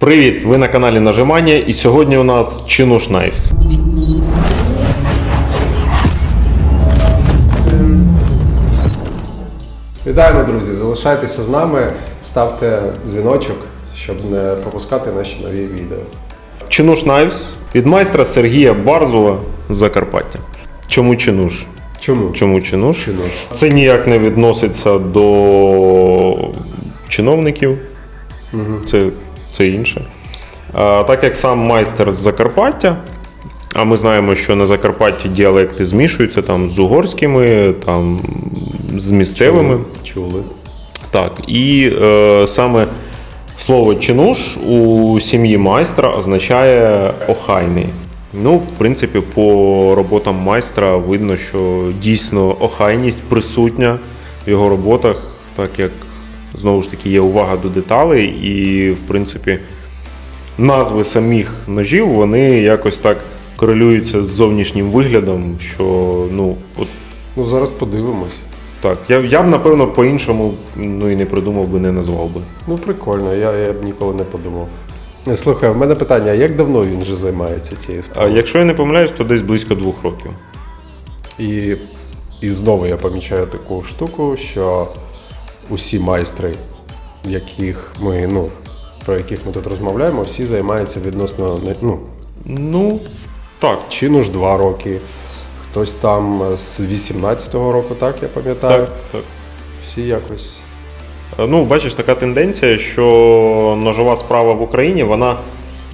Привіт! Ви на каналі Нажимання і сьогодні у нас Чинуш Knives. Вітаємо, друзі! Залишайтеся з нами, ставте дзвіночок, щоб не пропускати наші нові відео. Чинуш Knives від майстра Сергія Барзула з Закарпаття. Чому Чинуш? Чому? Чому Чинуш? Чинуш. Це ніяк не відноситься до чиновників. Це, це інше. Так як сам майстер з Закарпаття, а ми знаємо, що на Закарпатті діалекти змішуються там з угорськими, там з місцевими. Чули. Так, і е, саме слово чинуш у сім'ї майстра означає охайний. Ну, в принципі, по роботам майстра видно, що дійсно охайність присутня в його роботах, так як знову ж таки є увага до деталей, і в принципі назви самих ножів вони якось так корелюються з зовнішнім виглядом, що ну, от Ну зараз подивимось. так, я, я б напевно по-іншому ну і не придумав би, не назвав би. Ну прикольно, я, я б ніколи не подумав. Е, Слухай, в мене питання: а як давно він вже займається цією А справою? якщо я не помиляюсь, то десь близько двох років. І, і знову я помічаю таку штуку, що усі майстри, яких ми, ну, про яких ми тут розмовляємо, всі займаються відносно ну, Ну, так. чину ж два роки. Хтось там з 18-го року, так я пам'ятаю. Так, так. Всі якось. Е, Ну, бачиш, така тенденція, що ножова справа в Україні вона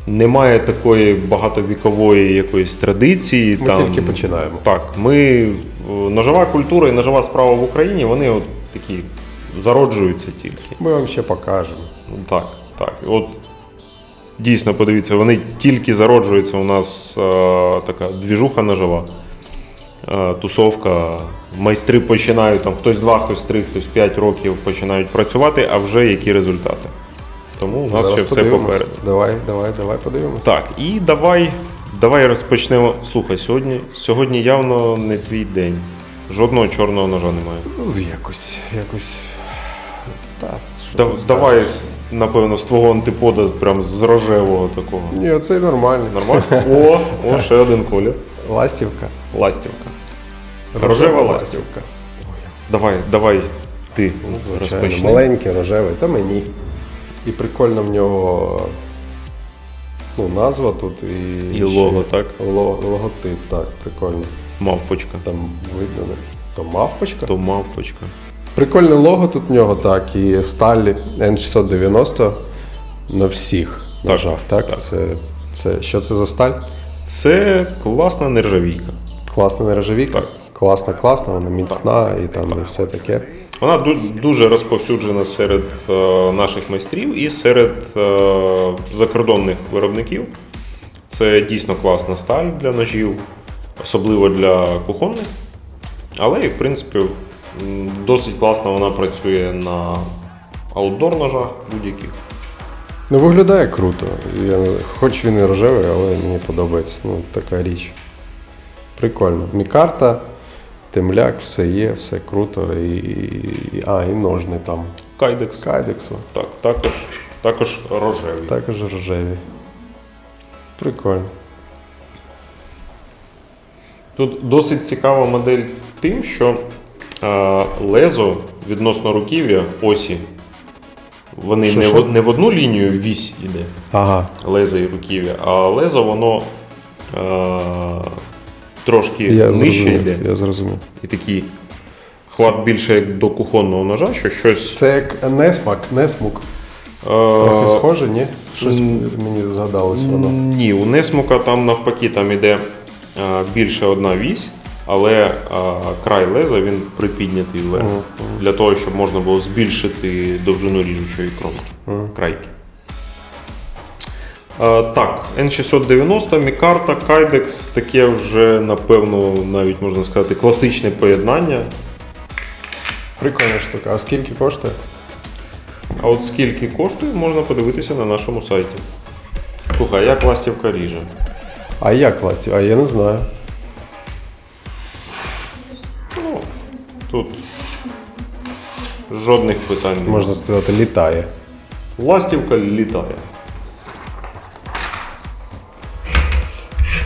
не має такої багатовікової якоїсь традиції. Ми там, тільки починаємо. Так, ми е, ножова культура і ножова справа в Україні, вони от такі зароджуються тільки. Ми вам ще покажемо. Так, так. От дійсно, подивіться, вони тільки зароджуються. У нас е, така двіжуха ножова, е, тусовка. Майстри починають там хтось два, хтось три, хтось п'ять років починають працювати, а вже які результати. Тому у нас Зараз ще все попереду. Давай, давай, давай подивимось. Так, і давай, давай розпочнемо. Слухай, сьогодні, сьогодні явно не твій день. Жодного чорного ножа немає. Ну, якось, якось. Так. Да- давай, з- напевно, з твого антипода, прям з рожевого такого. Ні, це нормально. Нормально? О, о, ще один колір. Ластівка. Ластівка. Рожева ластівка. Давай, давай ти Звичайно, розпочни. маленький, рожевий, та мені. І прикольно в нього ну, назва тут і, І лого, так? ло- логотип, так, прикольно. Мавпочка. Там видно. не? То мавпочка. То мавпочка. Прикольне лого тут в нього, так, і сталь N690 на всіх Так, ножах. Так, так. Це, це, що це за сталь? Це класна нержавійка. Класна нержавійка? Так. Класна, класна, вона міцна і там і все таке. Вона дуже розповсюджена серед е, наших майстрів і серед е, закордонних виробників. Це дійсно класна сталь для ножів, особливо для кухонних. Але і в принципі досить класно вона працює на аутдор ножах будь-яких. Ну, виглядає круто. Я, хоч він і рожевий, але мені подобається. Ну, така річ. Прикольно. Мікарта, темляк, все є, все круто. І, і, а, і ножни там. Кайдекс. Кайдексу. Так, також, також рожевий. Також рожеві. Прикольно. Тут досить цікава модель тим, що лезо відносно руків'я осі. Вони Що, не, що? В, не в одну лінію вісь іде, Ага. лезо і руків'я, а лезо воно е, трошки Я нижче зрозумів. йде. Я зрозумів. І такий хват більше як до кухонного ножа, що щось. Це як несмак, несмук. е, Трохи схоже, ні? Щось мені згадалось воно. Ні, у Несмука там навпаки там іде е, більше одна вісь, але е, край леза він припіднятий вверх. Для того, щоб можна було збільшити довжину ріжучої кромки. Крайки. Е, так, N690, Мікарта, Kydex, таке вже, напевно, навіть можна сказати, класичне поєднання. Прикольна штука. А скільки коштує? А от скільки коштує, можна подивитися на нашому сайті. Слухай, як ластівка ріже? А як ластів? А я не знаю. Тут жодних питань немає. Можна сказати, літає. Ластівка літає.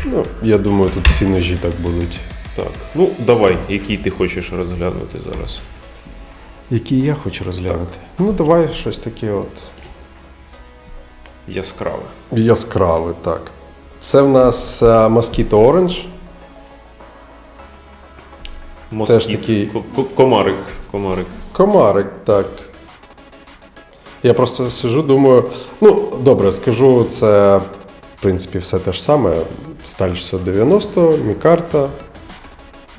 Ну, Я думаю, тут всі ножі так будуть. Так. Ну, давай, який ти хочеш розглянути зараз. Який я хочу розглянути? Так. Ну, давай щось таке от. Яскраве. Яскраве, так. Це в нас е, Mosquito Orange. Москіт. Теж такий- Ко- ко- Комарик. Комарик. Комарик, так. Я просто сижу, думаю. Ну, добре, скажу, це в принципі все те ж саме. Сталь 690, Мікарта,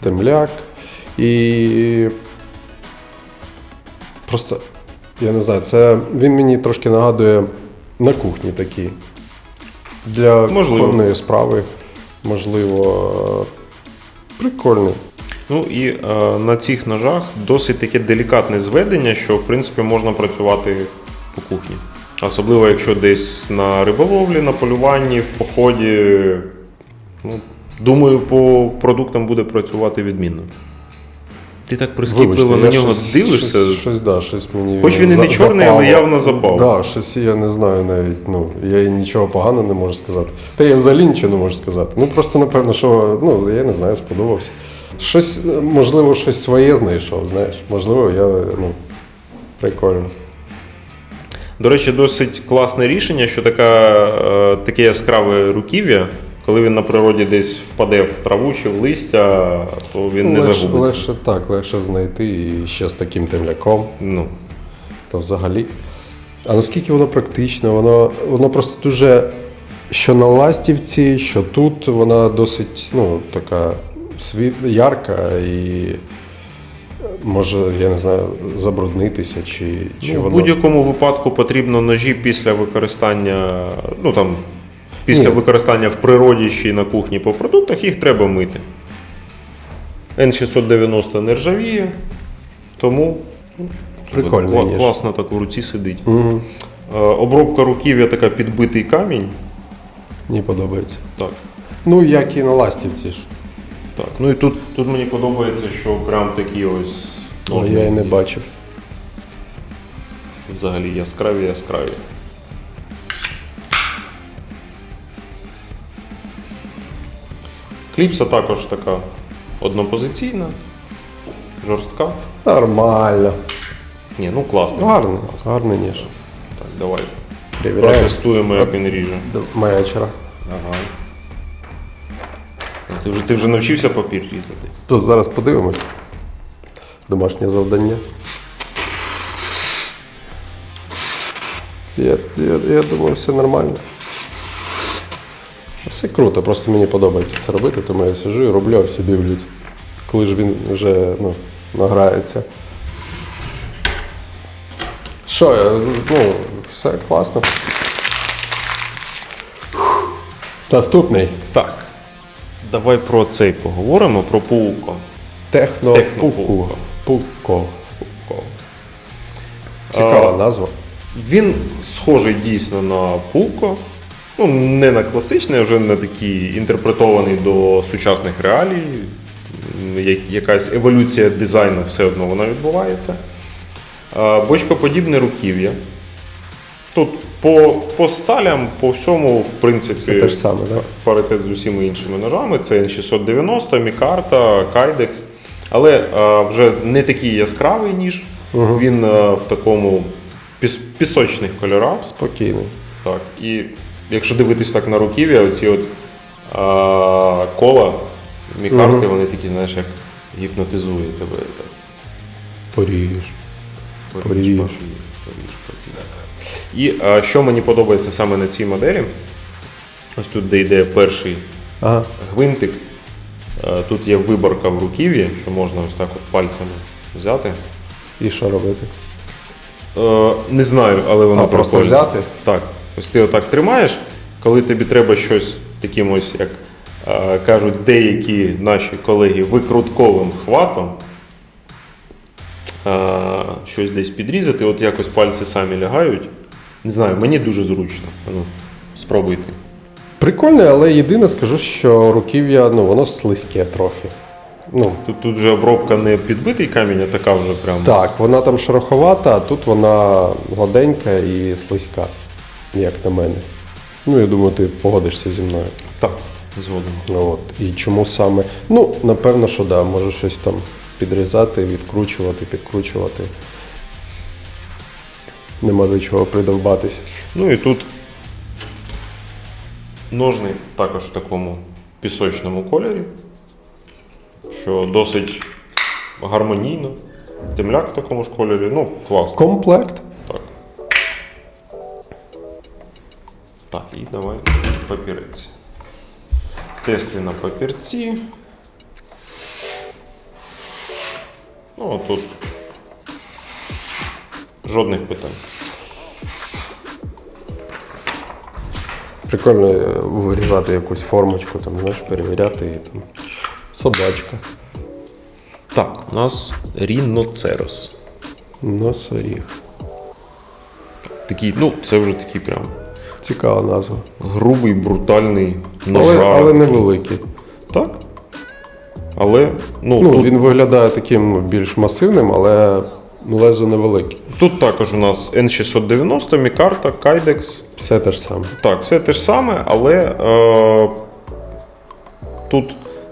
Темляк. І просто, я не знаю, це він мені трошки нагадує на кухні такі. Для Можливо. справи, можливо, прикольний. Ну і е, на цих ножах досить таке делікатне зведення, що в принципі можна працювати по кухні. Особливо, якщо десь на риболовлі, на полюванні, в поході. Ну, думаю, по продуктам буде працювати відмінно. Ти так прискіпливо Вибачте, на я нього щось- дивишся. Щось, щось, да, щось мені. Хоч він і не за- чорний, але явно запав. Да, щось я не знаю навіть. Ну, я і нічого поганого не можу сказати. Та я взагалі нічого не можу сказати. Ну просто напевно, що ну, я не знаю, сподобався. Щось, можливо, щось своє знайшов, знаєш. Можливо, я ну, прикольно. До речі, досить класне рішення, що така, е, таке яскраве руків'я, коли він на природі десь впаде в траву чи в листя, то він не легше, загубиться. легше так, легше знайти і ще з таким темляком. Ну, то взагалі. А наскільки воно практично, воно, воно просто дуже. Що на ластівці, що тут, вона досить ну, така світ, ярка і може, я не знаю, забруднитися чи, чи ну, в будь-якому випадку потрібно ножі після використання, ну там, після Ні. використання в природі чи на кухні по продуктах, їх треба мити. N690 не ржавіє, тому ну, Прикольний кла- класно так в руці сидить. Е, Обробка руків'я така підбитий камінь. Мені подобається. Так. Ну, як і на ластівці ж. Так, ну і тут, тут мені подобається, що прям такі ось Але я і не бачив. взагалі яскраві яскраві. Кліпса також така однопозиційна, жорстка. Нормально. Ні, ну класно. Гарний, гарний ніж. Так, давай. Протестуємо, як він ріже. Маячера. Ага. Ти вже, ти вже навчився папір різати. То зараз подивимось. Домашнє завдання. Я, я, я думаю, все нормально. Все круто, просто мені подобається це робити, тому я сижу і роблю, а всі дивлять. Коли ж він вже ну, награється. Що, ну, все класно. Наступний. Так. Давай про цей поговоримо, про пауко. Техно Технопуко. Пуко. Пуко. Пуко. Цікава назва. Він схожий дійсно на пулко. Ну, не на класичний, а вже на такий інтерпретований до сучасних реалій. Якась еволюція дизайну все одно вона відбувається. А, Бочкоподібне руків'я. Тут по, по сталям, по всьому, в принципі, Це те ж саме, так? паритет з усіма іншими ножами. Це N690, Мікарта, Кайдекс. Але а, вже не такий яскравий ніж. Він а, в такому піс- пісочних кольорах. Спокійний. Так. І якщо дивитись так на руків'я, оці от а, кола Мікарти, вони такі, знаєш, як гіпнотизують тебе. Так. Поріж. Поріж, Поріж. поріж, поріж, поріж. І а, що мені подобається саме на цій моделі, ось тут, де йде перший Ага. гвинтик, е, тут є виборка в руків'ї, що можна ось так от пальцями взяти. І що робити? Е, Не знаю, але воно А, просто взяти? Так. Ось ти отак тримаєш, коли тобі треба щось таким ось, як е, кажуть деякі наші колеги, викрутковим хватом. Е, Щось десь підрізати, от якось пальці самі лягають. Не знаю, мені дуже зручно. Ну, спробуйте. Прикольно, але єдине скажу, що руків'я, ну, воно слизьке трохи. Ну, Тут, тут же обробка не підбитий камінь, а така вже прям. так, вона там шероховата, а тут вона гладенька і слизька, як на мене. Ну, я думаю, ти погодишся зі мною. Так. згодом. От. І чому саме? Ну, напевно, що да, може щось там підрізати, відкручувати, підкручувати. Нема до чого придовбатися. Ну і тут ножний також в такому пісочному кольорі, що досить гармонійно. Темляк в такому ж кольорі, ну, класно. Комплект. Так. Так, і давай папірець. Тести на папірці. Ну, а тут жодних питань. Прикольно е, вирізати якусь формочку, там, знаєш, перевіряти і там. Собачка. Так, у нас ріноцерос. Носоріг. Такий, ну, це вже такий прям Цікава назва. грубий, брутальний Але, але невеликий. Так. Але, ну, Ну, тут, він виглядає таким ну, більш масивним, але лезо невелике. тут також у нас N690, Мікарта, Кайдекс. Все те ж саме. Так, все те ж саме, але е, тут,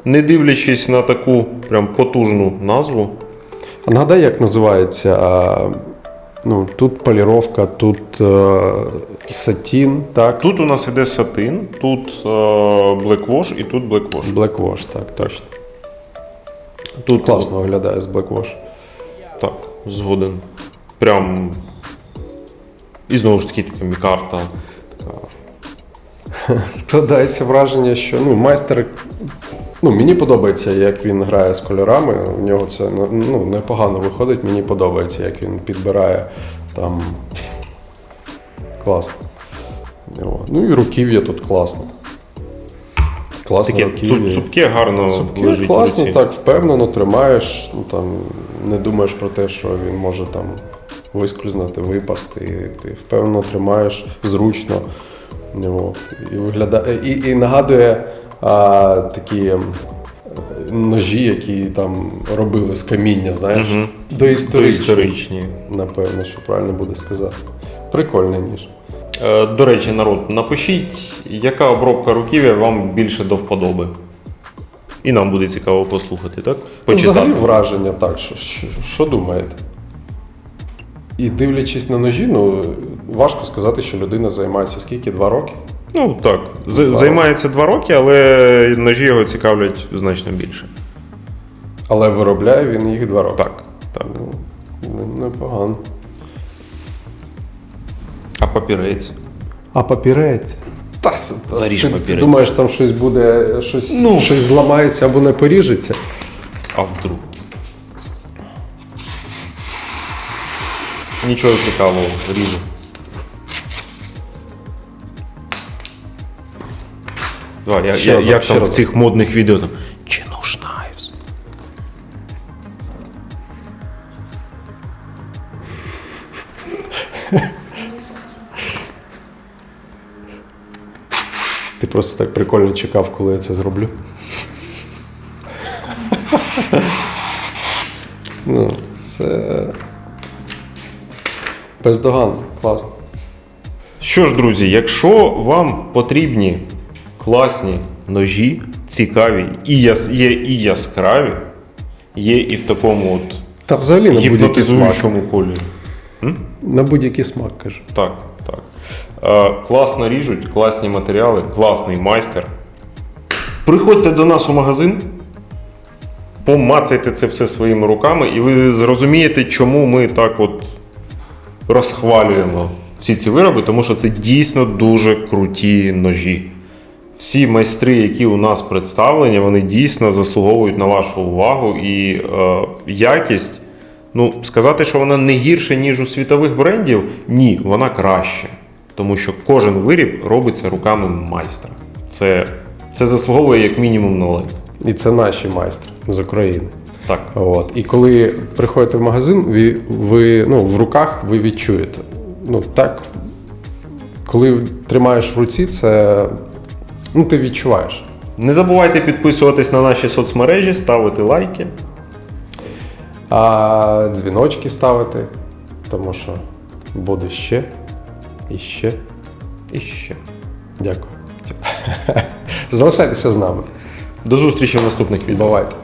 не дивлячись на таку прям потужну назву, А нагадай, як називається. А, ну, тут поліровка, тут е, сатін, так? тут у нас іде сатин, тут е, Black Wash і тут Black Wash. Black Wash, так, точно. Тут Класно виглядає з Black Wash. Так, згоден. Прям. І знову ж таки така мікарта. Складається враження, що ну, майстер. Ну, мені подобається, як він грає з кольорами. У нього це ну, непогано виходить. Мені подобається, як він підбирає там. Класно. Ну і руків'я тут класно. Класне Таке цуп- цупке гарно Цупкі, лежить класно, руці. так впевнено тримаєш, ну, там, не думаєш про те, що він може там вискользнути, випасти. Ти впевнено тримаєш зручно. Ну, і, виглядає, і, і нагадує а, такі ем, ножі, які там робили з каміння, знаєш, Мгм. доісторичні, Доісторичні. напевно, що правильно буде сказати. Прикольний ніж. Е, До речі, народ, напишіть, яка обробка руків'я вам більше до вподоби. І нам буде цікаво послухати, так? Взагалі враження так, що, що, що думаєте? І дивлячись на ножі, ну важко сказати, що людина займається скільки? Два роки? Ну так. З- Два займається два роки, але ножі його цікавлять значно більше. Але виробляє він їх два роки. Так, так. Ну, непогано. А папірець. А папірець? Та, Заріж ти, папірець. Ти думаєш, там щось буде, щось, Ну. щось зламається або не поріжеться? А вдруг? Нічого цікавого, ріжу. Давай, я, я, як ще там в цих модних відео там. Просто так прикольно чекав, коли я це зроблю. ну, все. Бездоганно, класно. Що ж, друзі, якщо вам потрібні класні ножі, цікаві, і яс, є і яскраві, є і в такому от Та взагалі на будь-який смак. гіпнотизуючому кольорі. На будь-який смак, кажу. Так, класно ріжуть, класні матеріали, класний майстер. Приходьте до нас у магазин, помацайте це все своїми руками, і ви зрозумієте, чому ми так от розхвалюємо всі ці вироби, тому що це дійсно дуже круті ножі. Всі майстри, які у нас представлені, вони дійсно заслуговують на вашу увагу і е, якість. Ну, сказати, що вона не гірша, ніж у світових брендів, ні, вона краще. Тому що кожен виріб робиться руками майстра. Це, це заслуговує як мінімум на лайк. І це наші майстри з України. Так. От. І коли приходите в магазин, ви, ви ну, в руках ви відчуєте. Ну, так, коли тримаєш в руці, це ну, ти відчуваєш. Не забувайте підписуватись на наші соцмережі, ставити лайки. А дзвіночки ставити, тому що буде ще і ще. І ще. Дякую. Залишайтеся з нами. До зустрічі в наступних відео. Бувайте.